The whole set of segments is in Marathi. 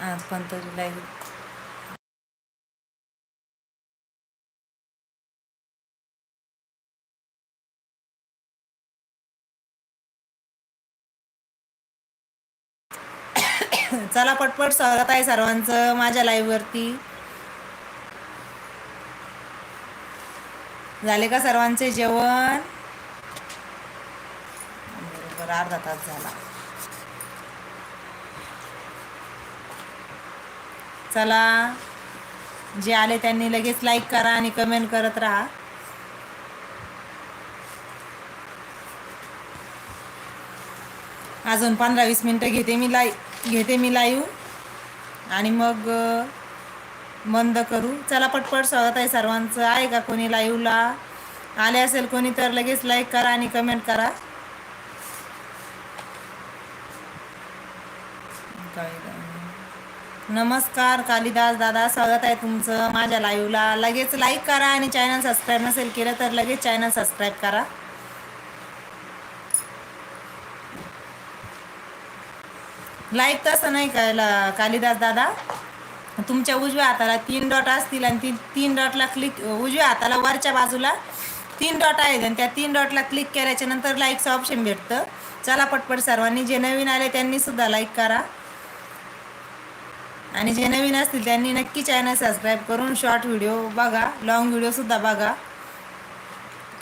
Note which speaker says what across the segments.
Speaker 1: आज पण तरी चला पटपट स्वागत आहे सर्वांचं माझ्या लाईव्ह वरती. झाले का सर्वांचे जेवण? बरोबर अर्धा तास झाला. चला. जे आले त्यांनी लगेच लाईक करा आणि कमेंट करत राहा. अजून पंधरा वीस मिनटं घेते मी लाई घेते मी लाईव्ह आणि मग बंद करू. चला पटपट स्वागत आहे सर्वांचं. आहे का कोणी लाईव्हला आले असेल कोणी तर लगेच लाईक करा आणि कमेंट करा काय काय. नमस्कार कालिदास दादा स्वागत आहे तुमचं माझ्या लाईव्हला लगेच लाईक करा आणि चॅनल सबस्क्राईब नसेल केलं तर लगेच चॅनल सबस्क्राईब करा. लाईक तसं नाही करायला कालिदास दादा. तुमच्या उजव्या हाताला तीन डॉट असतील आणि ती तीन डॉटला क्लिक उजव्या हाताला वरच्या बाजूला तीन डॉट आहेत आणि त्या तीन डॉटला क्लिक केल्याच्यानंतर लाईकचं ऑप्शन भेटतं. चला पटपट सर्वांनी जे नवीन आले त्यांनी सुद्धा लाईक करा. आणि जे नवीन असतील त्यांनी नक्की चॅनल सबस्क्राईब करून शॉर्ट व्हिडिओ बघा लॉंग व्हिडिओसुद्धा बघा.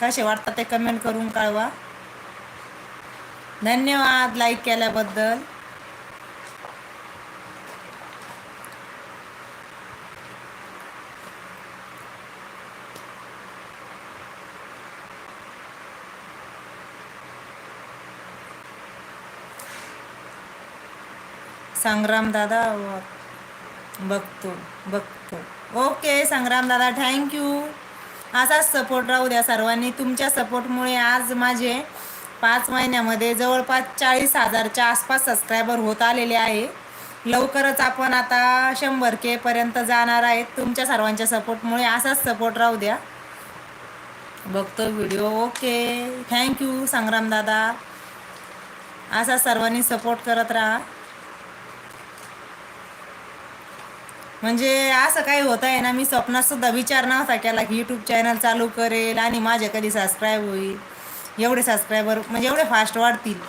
Speaker 1: कसे वाटतात ते कमेंट करून कळवा. धन्यवाद लाईक केल्याबद्दल. संग्राम दादा बघतो बघतो. ओके संग्राम दादा थँक्यू असाच सपोर्ट राहू द्या सर्वांनी. तुमच्या सपोर्टमुळे आज माझे पाच महिन्यामध्ये जवळपास चाळीस हजारच्या आसपास सबस्क्रायबर होत आलेले आहे. लवकरच आपण आता शंभर केपर्यंत जाणार आहेत तुमच्या सर्वांच्या सपोर्टमुळे असाच सपोर्ट राहू द्या. बघतो व्हिडिओ ओके थँक्यू संग्राम दादा. असा सर्वांनी सपोर्ट करत राहा. म्हणजे असं काही होत आहे ना मी स्वप्नात सुद्धा विचार नव्हता केला की यूट्यूब चॅनल चालू करेल आणि माझे कधी सबस्क्राईब होईल. एवढे सबस्क्रायबर म्हणजे एवढे फास्ट वाढतील.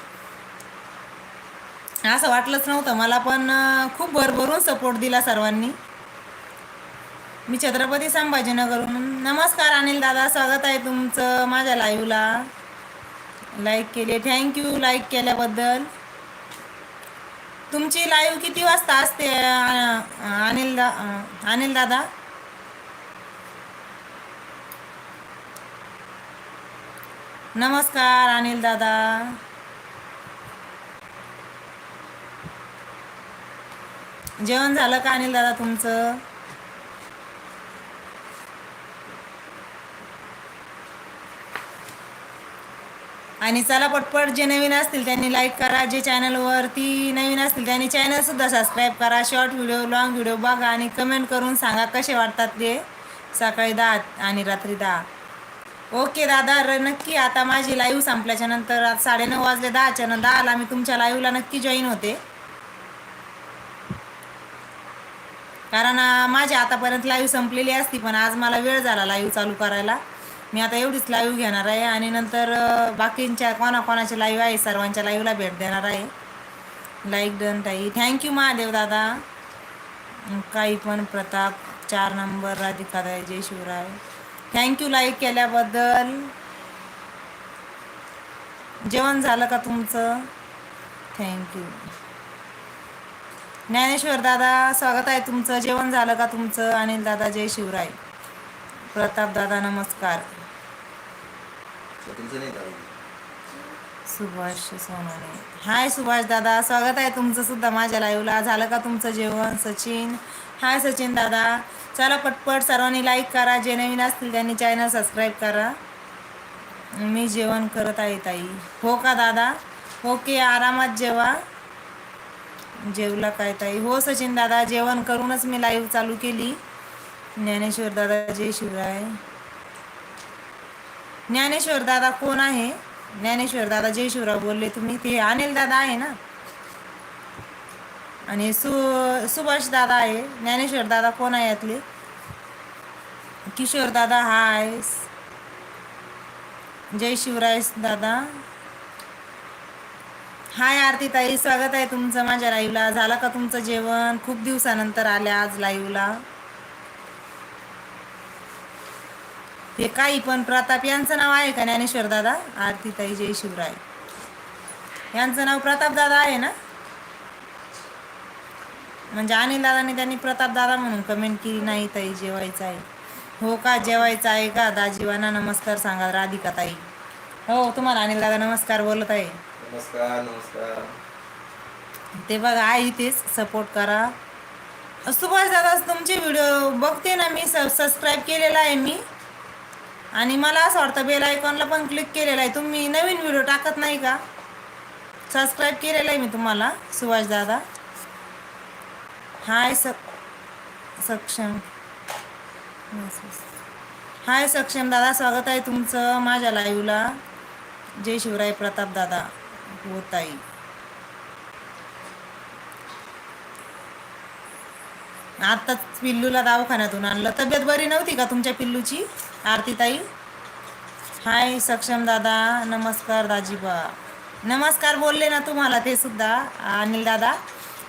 Speaker 1: असं वाटलंच नव्हतं. मला पण खूप भरभरून सपोर्ट दिला सर्वांनी. मी छत्रपती संभाजीनगरहून नमस्कार अनिल दादा स्वागत आहे तुमचं माझ्या लाईव्हला लाईक केले थँक्यू लाईक केल्याबद्दल. तुमची लाईव्ह किती वाजता असते अनिल दा अनिल दादा? नमस्कार अनिल दादा. जेवण झालं का अनिल दादा तुमचं? आणि चला पटपट जे नवीन असतील त्यांनी लाईक करा जे चॅनलवरती नवीन असतील त्यांनी चॅनलसुद्धा सबस्क्राईब करा. शॉर्ट व्हिडिओ लॉंग व्हिडिओ बघा आणि कमेंट करून सांगा कसे वाटतात ते. सकाळी दहा आणि रात्री दहा. ओके दादा र नक्की आता माझी लाईव्ह संपल्याच्या नंतर आज साडेनऊ वाजले दहाच्या न दहाला मी तुमच्या लाईव्हला नक्की जॉईन होते. कारण माझी आतापर्यंत लाईव्ह संपलेली असती पण आज मला वेळ झाला लाईव्ह चालू करायला. मी आता एवढीच लाईव्ह घेणार आहे आणि नंतर बाकींच्या कोणाकोणाचे लाईव्ह आहे सर्वांच्या लाईव्हला भेट देणार आहे. लाईक डन ताई. थँक्यू महादेव दादा. काही पण प्रताप चार नंबर राधिका दाई जय शिवराय. थँक्यू लाईक केल्याबद्दल. जेवण झालं का तुमचं? थँक्यू ज्ञानेश्वर दादा स्वागत आहे तुमचं. जेवण झालं का तुमचं? अनिल दादा जय शिवराय. प्रताप दादा नमस्कार.
Speaker 2: तुमचं नाही
Speaker 1: सुभाष सोनाने हाय सुभाष दादा स्वागत आहे तुमचं सुद्धा माझ्या लाईव्हला झालं का तुमचं जेवण सचिन? हाय सचिन दादा. चला पटपट सर्वांनी लाईक करा. जे नवीन असतील त्यांनी चॅनल सबस्क्राईब करा. मी जेवण करत आहे ताई. हो का दादा? ओके आरामात जेवा. जेवला काय ताई? हो सचिन दादा जेवण करूनच मी लाईव्ह चालू केली. ज्ञानेश्वर दादा जय शिवराय. ज्ञानेश्वर दादा कोण आहे? ज्ञानेश्वर दादा जय शिवराव बोलले तुम्ही ते अनिल दादा आहे ना? आणि सु सुभाष दादा आहे. ज्ञानेश्वर दादा कोण आहे यातले? किशोर दादा हा आहे. जय शिवराय दादा. हाय आरती ताई स्वागत आहे तुमचं माझ्या लाईव्हला झालं का तुमचं जेवण? खूप दिवसानंतर आल्या आज लाईव्हला हे काही पण प्रताप यांचं नाव आहे का ज्ञानेश्वर दादा? आरती ताई जय शिवराय. यांचं नाव प्रताप दादा आहे ना? म्हणजे अनिल दादाने त्यांनी प्रताप दादा म्हणून कमेंट केली नाही ताई जेवायचं आहे. हो का जेवायचं आहे का? दाजीवाना नमस्कार सांगा राधिका ताई हो तुम्हाला अनिल दादा नमस्कार बोलत आहे.
Speaker 2: नमस्कार नमस्कार.
Speaker 1: ते बघा आहे तेच सपोर्ट करा. सुभाष दादा तुमचे व्हिडिओ बघते ना मी सबस्क्राईब केलेला आहे मी. आणि मला असं वाटतं बेल आयकॉनला पण क्लिक केलेलं आहे. तुम्ही नवीन व्हिडिओ टाकत नाही का? सबस्क्राईब केलेलं आहे मी तुम्हाला सुभाष दादा. हाय सक सक्षम. हाय सक्षम दादा स्वागत आहे तुमचं माझ्या लाईव्हला जय शिवराय प्रताप दादा होताई आत्ताच पिल्लूला दवाखान्यातून आणलं. तब्येत बरी नव्हती का तुमच्या पिल्लूची? आरतीताई? हाय सक्षम दादा. नमस्कार दाजीबा. नमस्कार बोलले ना तुम्हाला ते सुद्धा अनिल दादा.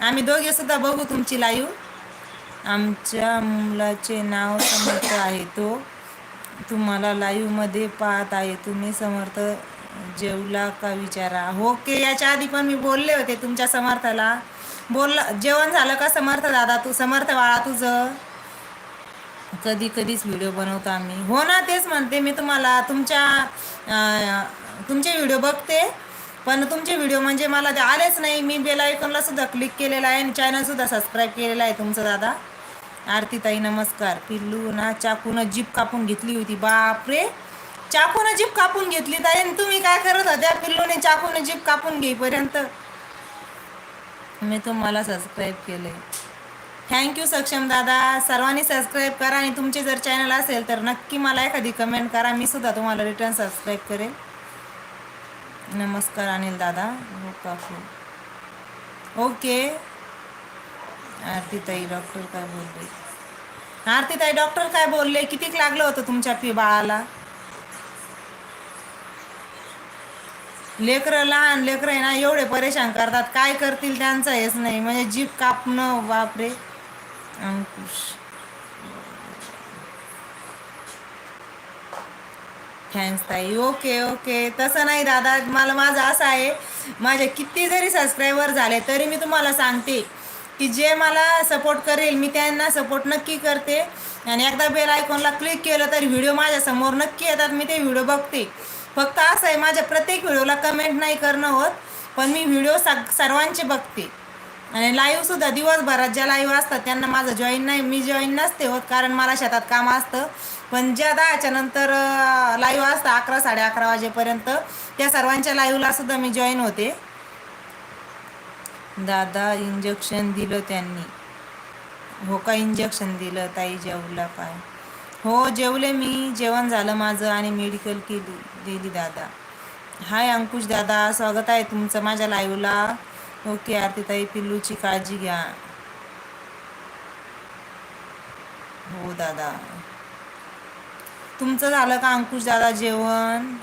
Speaker 1: आम्ही दोघे सुद्धा बघू तुमची लाईव्ह आमच्या मुलाचे नाव समर्थ आहे तो. तुम्हाला लाईव्हमध्ये पाहत आहे. तुम्ही समर्थ जेवला का विचारा. हो, ओके याच्या आधी पण मी बोलले होते तुमच्या समर्थाला. बोल जेवण झालं का समर्थ दादा? तू समर्थ बाळा तुझं? कधी कधीच व्हिडिओ बनवतो आम्ही. हो ना तेच म्हणते मी तुम्हाला. तुमच्या तुमचे व्हिडिओ बघते. पण तुमचे व्हिडिओ म्हणजे मला ते आलेच नाही. मी बेलायकॉनला सुद्धा क्लिक केलेला आहे आणि चॅनलसुद्धा सबस्क्राईब केलेला आहे तुमचं दादा. आरतीताई नमस्कार. पिल्लू ना चाकून जीप कापून घेतली होती. बापरे! चाकून जीप कापून घेतली ताई. आणि तुम्ही काय करत होत्या? पिल्लूने चाकून जीप कापून घेईपर्यंत मी तुम्हाला सबस्क्राईब केले थँक्यू सक्षम दादा. सर्वांनी सबस्क्राईब करा आणि तुमचे जर चॅनल असेल तर नक्की मला एखादी कमेंट करा. मी सुद्धा तुम्हाला रिटर्न सबस्क्राईब करेल नमस्कार अनिल दादा. हो काकू ओके आरतीताई डॉक्टर काय बोलले? आरतीताई डॉक्टर काय बोलले? कितीक लागलं होतं तुमच्या पी बाळाला? लेकरं लहान लेकरं आहे ना एवढे परेशान करतात. काय करतील त्यांचं हेच नाही. म्हणजे जीप कापणं बापरे. अंकुश. थँक्स ताई. Okay okay. तसं नाही दादा. मला माझं असं आहे. माझे किती जरी सबस्क्रायबर झाले तरी मी तुम्हाला सांगते की जे मला सपोर्ट करेल मी त्यांना सपोर्ट नक्की करते. आणि एकदा बेल आयकॉनला क्लिक केलं तर व्हिडिओ माझ्यासमोर नक्की येतात. मी ते व्हिडिओ बघते. फक्त असं आहे माझ्या प्रत्येक व्हिडिओला कमेंट नाही करणं होत पण मी व्हिडिओ सग सर्वांचे बघते. आणि लाईव्हसुद्धा दिवसभरात ज्या लाईव्ह असतात त्यांना माझं जॉईन नाही मी जॉईन नसते होत कारण मला शेतात काम असतं. पण ज्या दहाच्या नंतर लाईव्ह असतं अकरा साडे अकरा वाजेपर्यंत त्या सर्वांच्या लाईव्हला सुद्धा मी जॉईन होते. दादा इंजेक्शन दिलं त्यांनी. हो का इंजेक्शन दिलं ताई जेवला काय? हो जेवले मी. जेवण झालं माझं आणि मेडिकल केली दिली दादा. हाय अंकुश दादा स्वागत आहे तुमचं माझ्या लाईव्हला ओके आरतीताई पिल्लूची काळजी घ्या. हो दादा. तुमचं झालं का अंकुश दादा जेवण?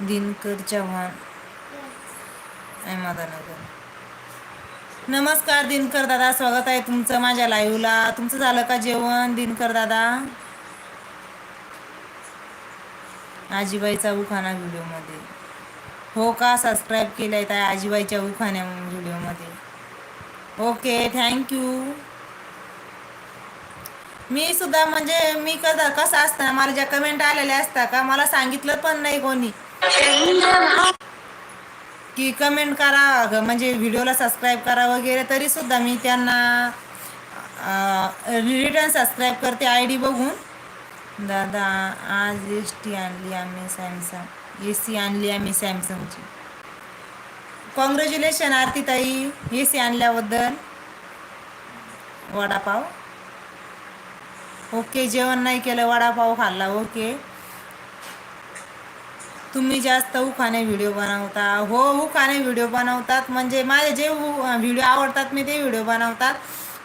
Speaker 1: दिनकर चव्हाण अहमदानगर नमस्कार दिनकर दादा स्वागत आहे तुमचं माझ्या लाईव्हला तुमचं झालं का जेवण दिनकर दादा? आजीबाईचा उखाणा व्हिडिओमध्ये हो का? सबस्क्राईब केलं आहे आजीबाईच्या उखाण्या व्हिडिओमध्ये ओके थँक्यू मी सुद्धा म्हणजे मी कदा कसं असतं? मला ज्या कमेंट आलेल्या असता का? मला सांगितलं पण नाही कोणी. की कमेंट करा म्हणजे व्हिडिओला सबस्क्राईब करा वगैरे तरी सुद्धा मी त्यांना रिटर्न सबस्क्राईब करते आय डी बघून. दादा आज एस टी आणली आम्ही सॅमसंग ए सी आणली आम्ही सॅमसंगची कॉंग्रॅच्युलेशन आरतीताई. ए सी आणल्याबद्दल. वडापाव. ओके जेवण नाही केलं वडापाव खाल्ला. ओके तुम्ही जास्त उखाने व्हिडिओ बनवता? हो उखाने व्हिडिओ बनवतात. म्हणजे माझे जे व्हिडिओ आवडतात मी ते व्हिडिओ बनवतात.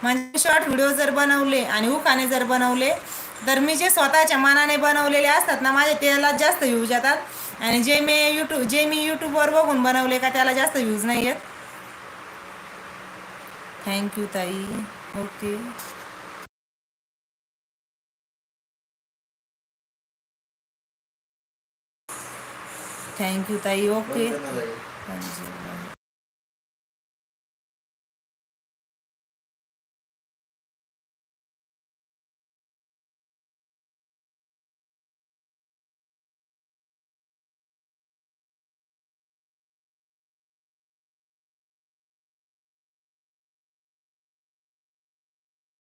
Speaker 1: म्हणजे शॉर्ट व्हिडिओ जर बनवले आणि उखाने जर बनवले तर मी जे स्वतःच्या मनाने बनवलेले असतात ना माझे त्याला जास्त व्ह्यूज येतात आणि जे मी यूट्यूब जे मी यूट्यूबवर बघून बनवले का त्याला जास्त व्ह्यूज नाही येत. थँक्यू ताई. ओके थँक्यू ताई ओके
Speaker 2: बोलते ना लगे.